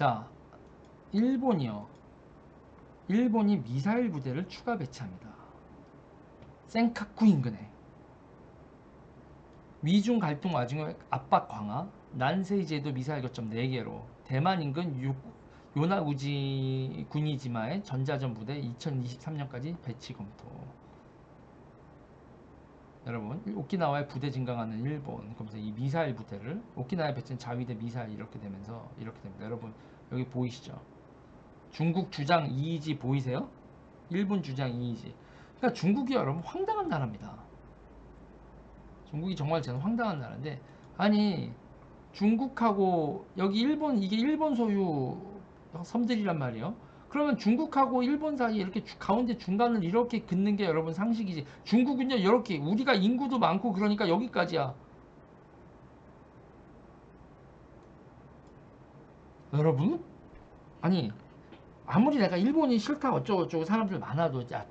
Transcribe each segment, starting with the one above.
자, 일본이요. 일본이 미사일 부대를 추가 배치합니다. 센카쿠 인근에 미중 갈등 와중에 압박 강화, 난세이 제도 미사일 거점 4개로 대만 인근 유, 요나우지 군이지마의 전자전 부대 2023년까지 배치 검토. 여러분 오키나와의 부대 증강하는 일본 그러면서 이 미사일 부대를 오키나와에 배치한 자위대 미사일 이렇게 되면서 이렇게 됩니다. 여러분 여기 보이시죠? 중국 주장 이의지 보이세요? 일본 주장 이의지. 그러니까 중국이 여러분 황당한 나라입니다. 중국이 정말 저는 황당한 나라인데 아니 중국하고 여기 일본 이게 일본 소유 섬들이란 말이에요. 그러면 중국하고 일본 사이에 이렇게 주- 가운데 중간을 이렇게 긋는 게 여러분 상식이지. 중국은요 이렇게 우리가 인구도 많고 그러니까 여기까지야. 여러분 아니 아무리 내가 일본이 싫다 어쩌고 저쩌고 사람들 많아도 야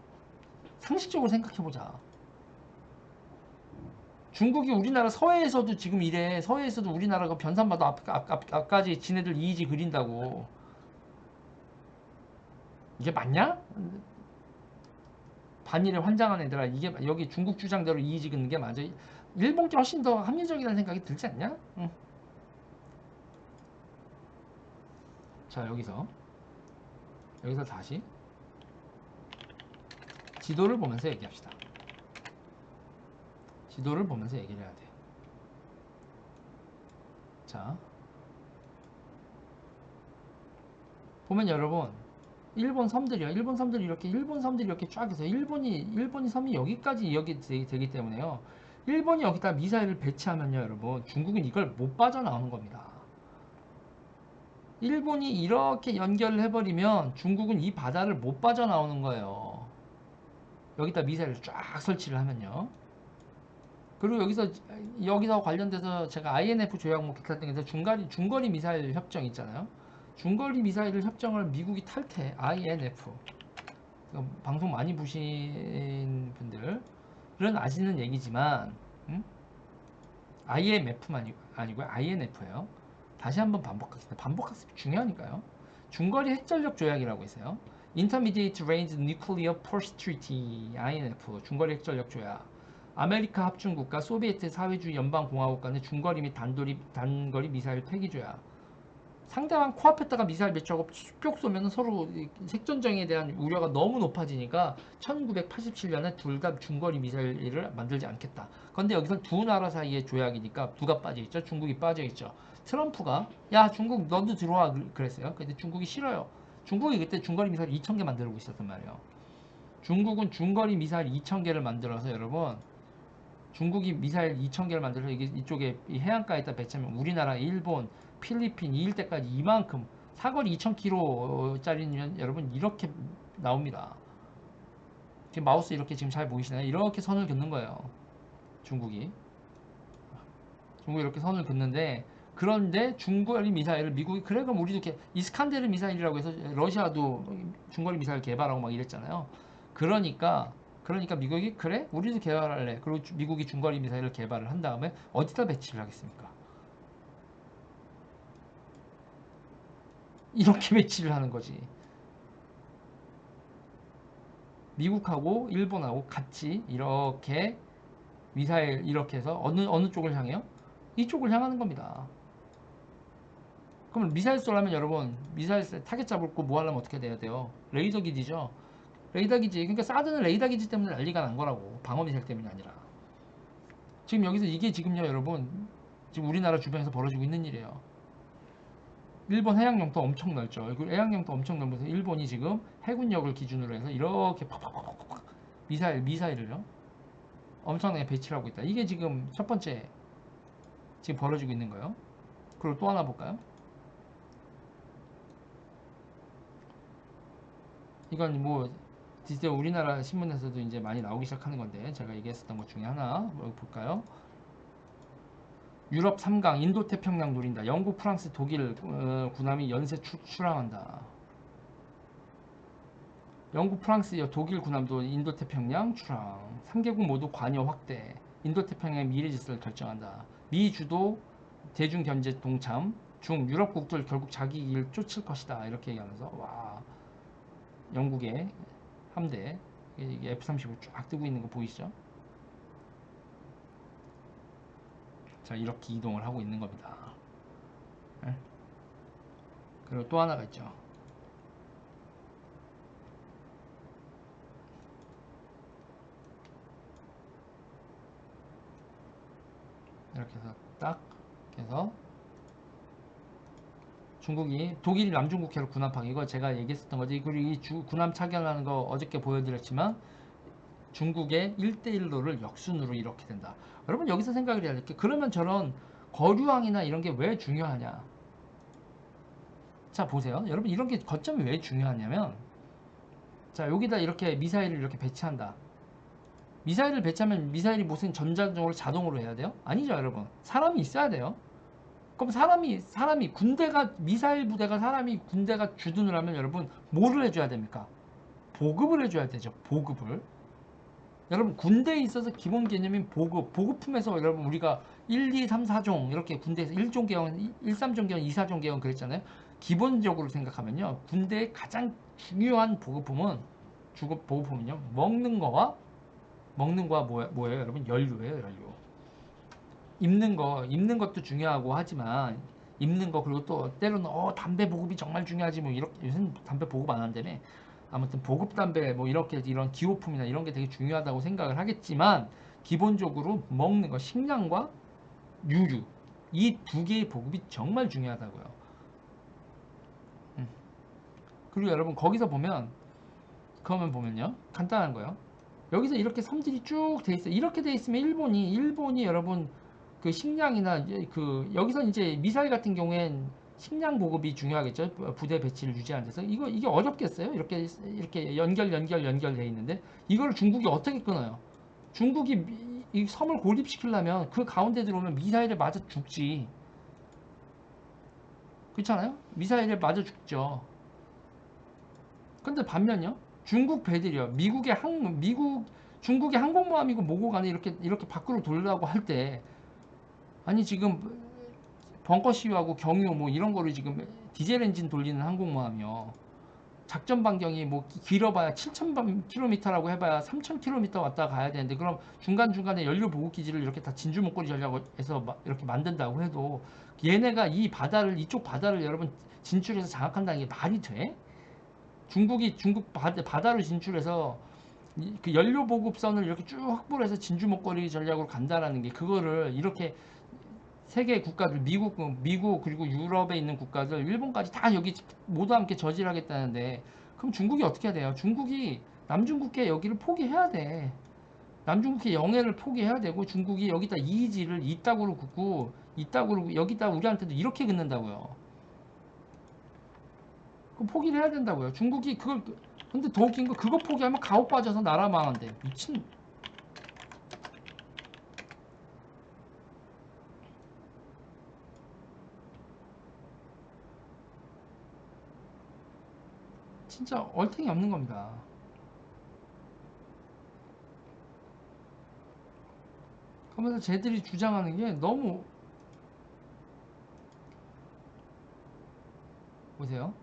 상식적으로 생각해보자. 중국이 우리나라 서해에서도 지금 이래. 서해에서도 우리나라가 변산받아 앞, 앞, 앞, 앞까지 지네들 이의지 그린다고. 이게 맞냐? 반일에 환장한 애들아 이게 여기 중국 주장대로 이의지 긋는 게 맞아. 일본께 훨씬 더 합리적이라는 생각이 들지 않냐? 응. 자 여기서 여기서 다시 지도를 보면서 얘기합시다. 지도를 보면서 얘기를 해야 돼. 자, 보면 여러분, 일본 섬들이요. 일본 섬들이 이렇게 일본 섬들이 이렇게 쫙 해서 일본이 일본이 섬이 여기까지 여기 되- 되기 때문에요. 일본이 여기다 미사일을 배치하면요, 여러분, 중국은 이걸 못 빠져나오는 겁니다. 일본이 이렇게 연결을 해버리면 중국은 이 바다를 못 빠져나오는 거예요. 여기다 미사일을 쫙 설치를 하면요. 그리고 여기서 여기서 관련돼서 제가 INF 조약목 기타 등에서 중거리 중거리 미사일 협정 있잖아요. 중거리 미사일 협정을 미국이 탈퇴. INF. 방송 많이 보신 분들은 아시는 얘기지만 음? IMF만 아니고요. INF예요. 다시 한번 반복하겠습니다. 반복학습이 중요하니까요. 중거리 핵전력 조약이라고 있어요. Intermediate Range Nuclear Force Treaty INF 중거리 핵전력 조약. 아메리카 합중국과 소비에트 사회주의 연방공화국 간의 중거리 및 단거리 미사일 폐기 조약. 상대방 코앞에다가 미사일 배치하고 뿅 쏘면 서로 이 색전쟁에 대한 우려가 너무 높아지니까 1987년에 둘 다 중거리 미사일을 만들지 않겠다. 그런데 여기서 두 나라 사이의 조약이니까 누가 빠져 있죠? 중국이 빠져 있죠. 트럼프가 야 중국 너도 들어와 그- 그랬어요. 근데 중국이 싫어요. 중국이 그때 중거리 미사일 2,000개 만들고 있었단 말이에요. 중국은 중거리 미사일 2,000개를 만들어서 여러분 중국이 미사일 2,000개를 만들어서 이게 이쪽에 이 해안가에다 배치하면 우리나라, 일본, 필리핀 이 일대까지 이만큼 사거리 2,000km짜리는 여러분 이렇게 나옵니다. 마우스 이렇게 지금 잘 보이시나요? 이렇게 선을 긋는 거예요. 중국이. 중국이 이렇게 선을 긋는데 그런데 중거리 미사일을 미국이 그래 그럼 우리도 이렇게 이스칸데르 미사일이라고 해서 러시아도 중거리 미사일 개발하고 막 이랬잖아요. 그러니까 그러니까 미국이 그래 우리도 개발할래. 그리고 주- 미국이 중거리 미사일을 개발을 한 다음에 어디다 배치를 하겠습니까? 이렇게 배치를 하는 거지. 미국하고 일본하고 같이 이렇게 미사일 이렇게 해서 어느 어느 쪽을 향해요? 이쪽을 향하는 겁니다. 그럼 미사일 쏘려면 여러분 미사일 쏘- 타겟 잡을 거뭐 하려면 어떻게 돼야 돼요? 레이더 기지죠. 레이더 기지. 그러니까 사드는 레이더 기지 때문에 난리가 난 거라고. 방어 미사일 때문이 아니라. 지금 여기서 이게 지금요 여러분 지금 우리나라 주변에서 벌어지고 있는 일이에요. 일본 해양 영토 엄청 넓죠. 그리고 해양 영토 엄청 넓어서 일본이 지금 해군력을 기준으로 해서 이렇게 팍팍팍팍팍 미사일 미사일을요 엄청나게 배치를 하고 있다. 이게 지금 첫 번째 지금 벌어지고 있는 거예요. 그리고 또 하나 볼까요? 이건 뭐 진짜 우리나라 신문에서도 이제 많이 나오기 시작하는 건데 제가 얘기했었던 것 중에 하나 뭐 볼까요? 유럽 3강 인도 태평양 노린다. 영국, 프랑스, 독일 어, 군함이 연쇄 출, 출항한다. 영국, 프랑스, 독일 군함도 인도 태평양 출항. 3개국 모두 관여 확대. 인도 태평양 미래 질서를 결정한다. 미 주도 대중 견제 동참. 중 유럽국들 결국 자기 길 쫓을 것이다 이렇게 얘기하면서 와 영국의 함대 이게 F-35 쫙 뜨고 있는 거 보이시죠? 자 이렇게 이동을 하고 있는 겁니다. 예? 그리고 또 하나가 있죠. 이렇게 해서 딱 해서 중국이 독일 남중국해를 군함파 이거 제가 얘기했었던 거지 그리고 이 주, 군함 차견하는 거 어저께 보여드렸지만 중국의 1대1로를 역순으로 이렇게 된다 여러분 여기서 생각을 해야 될 게 그러면 저런 거류항이나 이런 게 왜 중요하냐 자 보세요 여러분 이런 게 거점이 왜 중요하냐면 자 여기다 이렇게 미사일을 이렇게 배치한다 미사일을 배치하면 미사일이 무슨 전자적으로 자동으로 해야 돼요? 아니죠 여러분 사람이 있어야 돼요 그럼 사람이 사람이 군대가 미사일 부대가 사람이 군대가 주둔을 하면 여러분 뭐를 해줘야 됩니까? 보급을 해줘야 되죠. 보급을. 여러분 군대에 있어서 기본 개념인 보급, 보급품에서 여러분 우리가 1, 2, 3, 4종 이렇게 군대에서 1종 개헌, 1, 3종 개헌, 2, 4종 개헌 그랬잖아요. 기본적으로 생각하면요. 군대의 가장 중요한 보급품은 주급 보급품은요. 먹는 거와 먹는 거와 뭐예요, 뭐예요 여러분? 연료예요, 연료. 입는 거 입는 것도 중요하고 하지만 입는 거 그리고 또 때로는 어 담배 보급이 정말 중요하지 뭐 이렇게 요새는 담배 보급 안 한다며 아무튼 보급 담배 뭐 이렇게 이런 기호품이나 이런 게 되게 중요하다고 생각을 하겠지만 기본적으로 먹는 거 식량과 유류 이 두 개의 보급이 정말 중요하다고요. 음. 그리고 여러분 거기서 보면 그러면 보면요 간단한 거요. 여기서 이렇게 섬들이 쭉 돼 있어요. 이렇게 돼 있으면 일본이 일본이 여러분 그 식량이나 그 여기서 이제 미사일 같은 경우엔 식량 보급이 중요하겠죠? 부대 배치를 유지하는 데서. 이거 이게 어렵겠어요? 이렇게 이렇게 연결 연결 연결돼 있는데? 이걸 중국이 어떻게 끊어요? 중국이 미, 이 섬을 고립시키려면 그 가운데 들어오면 미사일에 맞아 죽지. 그렇잖아요? 미사일에 맞아 죽죠. 근데 반면요? 중국 배들이요. 미국의 항 미국 중국의 항공모함이고 뭐고 간에 이렇게 이렇게 밖으로 돌려고 할 때 아니 지금 벙커 시위하고 경유 뭐 이런 거를 지금 디젤 엔진 돌리는 항공모함이요. 작전 반경이 뭐 길어봐야 7,000km라고 해봐야 3,000km 왔다 가야 되는데 그럼 중간중간에 연료 보급 기지를 이렇게 다 진주 목걸이 전략에서 이렇게 만든다고 해도 얘네가 이 바다를 이쪽 바다를 여러분 진출해서 장악한다는 게 말이 돼? 중국이 중국 바다, 바다를 진출해서 그 연료 보급선을 이렇게 쭉 확보를 해서 진주 목걸이 전략으로 간다라는 게 그거를 이렇게 세계 국가들 미국 미국 그리고 유럽에 있는 국가들 일본까지 다 여기 모두 함께 저지하겠다는데 그럼 중국이 어떻게 해야 돼요? 중국이 남중국해 여기를 포기해야 돼. 남중국해 영해를 포기해야 되고 중국이 여기다 이의지를 이따구로 긋고 이따구로 여기다 우리한테도 이렇게 긋는다고요. 그럼 포기를 해야 된다고요. 중국이 그걸 근데 더 웃긴 거 그거 포기하면 가오 빠져서 나라 망한대. 미친 진짜 얼탱이 없는 겁니다. 그러면서 쟤들이 주장하는 게 너무 보세요.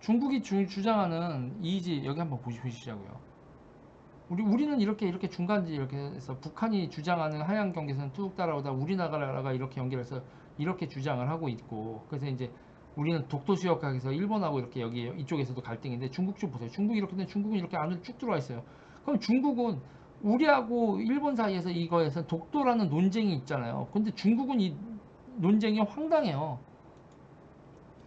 중국이 주, 주장하는 이지 여기 한번 보시자고요. 우리 우리는 이렇게 이렇게 중간지 이렇게 해서 북한이 주장하는 하양 경계선 뚝 따라오다 우리나라가 이렇게 연결해서 이렇게 주장을 하고 있고 그래서 이제 우리는 독도 수역학에서 일본하고 이렇게 여기 이쪽에서도 갈등인데 중국 좀 보세요. 중국이 이렇게 되면 중국은 이렇게 안으로 쭉 들어와 있어요. 그럼 중국은 우리하고 일본 사이에서 이거에서 독도라는 논쟁이 있잖아요. 근데 중국은 이 논쟁이 황당해요.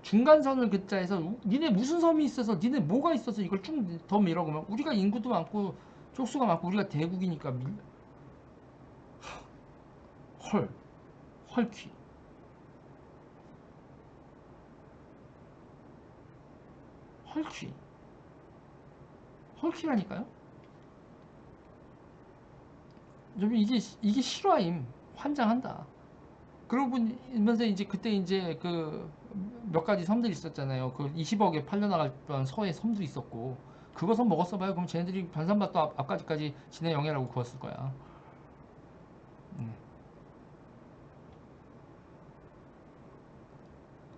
중간선을 긋자해서 니네 무슨 섬이 있어서 니네 뭐가 있어서 이걸 쭉 더 밀어 그러면 우리가 인구도 많고 쪽수가 많고 우리가 대국이니까 밀... 헐 헐퀴 헐퀴 헐퀴라니까요? 좀 이게 이게 실화임. 환장한다. 그러고 보면서 이제 그때 이제 그 몇 가지 섬들이 있었잖아요. 그 20억에 팔려나갈 서해 섬도 있었고. 그거 섬 먹었어 봐요. 그럼 쟤네들이 변산밭도 앞, 까지까지 진해 영해라고 그었을 거야. 네.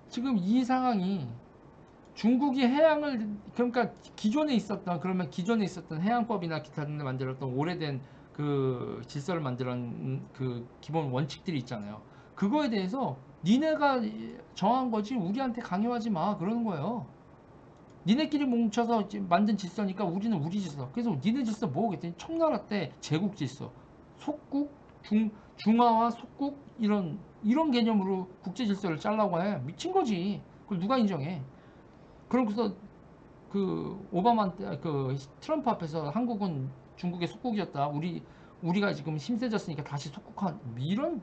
지금 이 상황이 중국이 해양을 그러니까 기존에 있었던 그러면 기존에 있었던 해양법이나 기타 등을 만들었던 오래된 그 질서를 만들었던 그 기본 원칙들이 있잖아요. 그거에 대해서 니네가 정한 거지 우리한테 강요하지 마 그러는 거예요. 니네끼리 뭉쳐서 만든 질서니까 우리는 우리 질서. 그래서 니네 질서 뭐겠더니 청나라 때 제국 질서, 속국, 중 중화와 속국 이런 이런 개념으로 국제 질서를 짜려고 해. 미친 거지. 그걸 누가 인정해? 그러고서 그 오바마 때, 그 트럼프 앞에서 한국은 중국의 속국이었다. 우리 우리가 지금 힘세졌으니까 다시 속국한 이런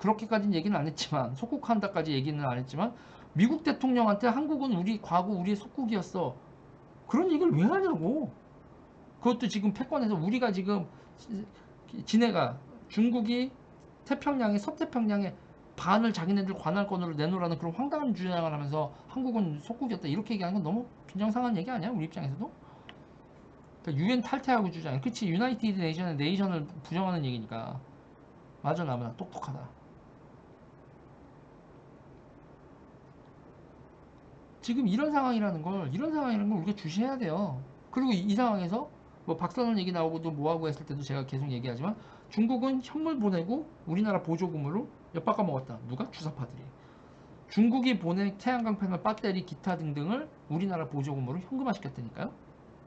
그렇게까지는 얘기는 안 했지만 속국한다까지 얘기는 안 했지만 미국 대통령한테 한국은 우리 과거 우리의 속국이었어. 그런 얘기를 왜 하냐고. 그것도 지금 패권에서 우리가 지금 지네가 중국이 태평양에 서태평양에 반을 자기네들 관할권으로 내놓으라는 그런 황당한 주장을 하면서 한국은 속국이었다 이렇게 얘기하는 건 너무 빈정상한 얘기 아니야 우리 입장에서도? 그러니까 유엔 탈퇴하고 주장해 그치 유나이티드 네이션의 네이션을 부정하는 얘기니까. 맞아 나보다 똑똑하다. 지금 이런 상황이라는 걸 이런 상황이라는 걸 우리가 주시해야 돼요. 그리고 이, 이 상황에서 뭐 박선원 얘기 나오고도 뭐하고 했을 때도 제가 계속 얘기하지만 중국은 현물 보내고 우리나라 보조금으로 엿바꿔 먹었다. 누가? 주사파들이. 중국이 보낸 태양광 패널, 배터리, 기타 등등을 우리나라 보조금으로 현금화 시켰다니까요.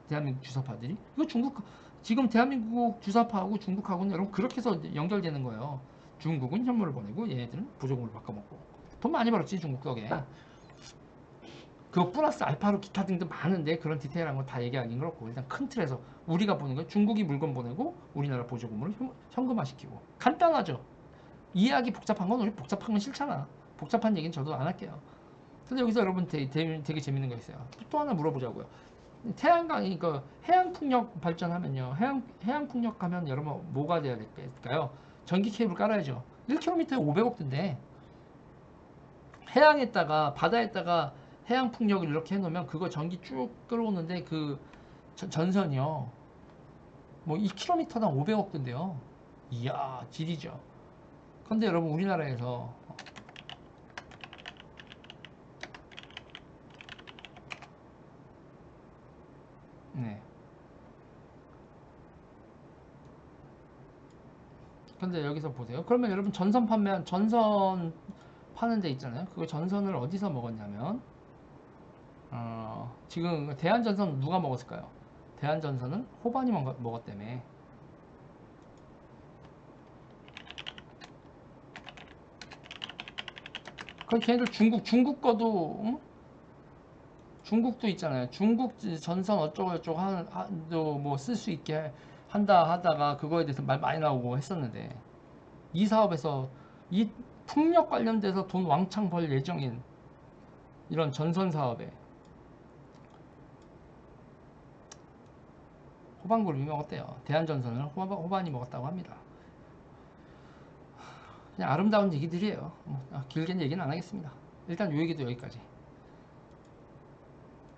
대한민국 주사파들이. 이거 중국 지금 대한민국 주사파하고 중국하고는 여러분 그렇게 해서 연결되는 거예요. 중국은 현물을 보내고 얘네들은 보조금을 바꿔 먹고. 돈 많이 벌었지 중국 덕에. 그 플러스 알파로 기타 등등 많은데 그런 디테일한 거 다 얘기하기는 그렇고 일단 큰 틀에서 우리가 보는 거 중국이 물건 보내고 우리나라 보조금으로 현- 현금화시키고. 간단하죠. 이해하기 복잡한 건 우리 복잡한 건 싫잖아. 복잡한 얘기는 저도 안 할게요. 근데 여기서 여러분 되게, 되게, 재밌는 거 있어요. 또 하나 물어보자고요. 태양광이 그 해양 풍력 발전하면요. 해양 해양 풍력 하면 여러분 뭐가 돼야 될까요? 전기 케이블 깔아야죠. 1km에 500억 든대. 해양에다가 바다에다가 해양 풍력을 이렇게 해놓으면 그거 전기 쭉 끌어오는데 그 전- 전선이요. 뭐 2km당 500억 든대요. 이야 질이죠. 근데 여러분 우리나라에서 네. 근데 여기서 보세요. 그러면 여러분 전선 판매한 전선 파는 데 있잖아요. 그 전선을 어디서 먹었냐면 어, 지금 대한전선 누가 먹었을까요? 대한전선은 호반이 먹, 먹었다며. 그럼 걔네들 중국 중국 거도 응? 중국도 있잖아요. 중국 전선 어쩌고 저쩌고 한도 쓸수 있게 한다 하다가 그거에 대해서 말 많이 나오고 했었는데 이 사업에서 이 풍력 관련돼서 돈 왕창 벌 예정인 이런 전선 사업에 호반그룹이 먹었대요. 대한전선을 호반, 호반 이 먹었다고 합니다. 그냥 아름다운 얘기들이에요. 뭐, 아, 길게는 얘기는 안 하겠습니다. 일단 요 얘기도 여기까지.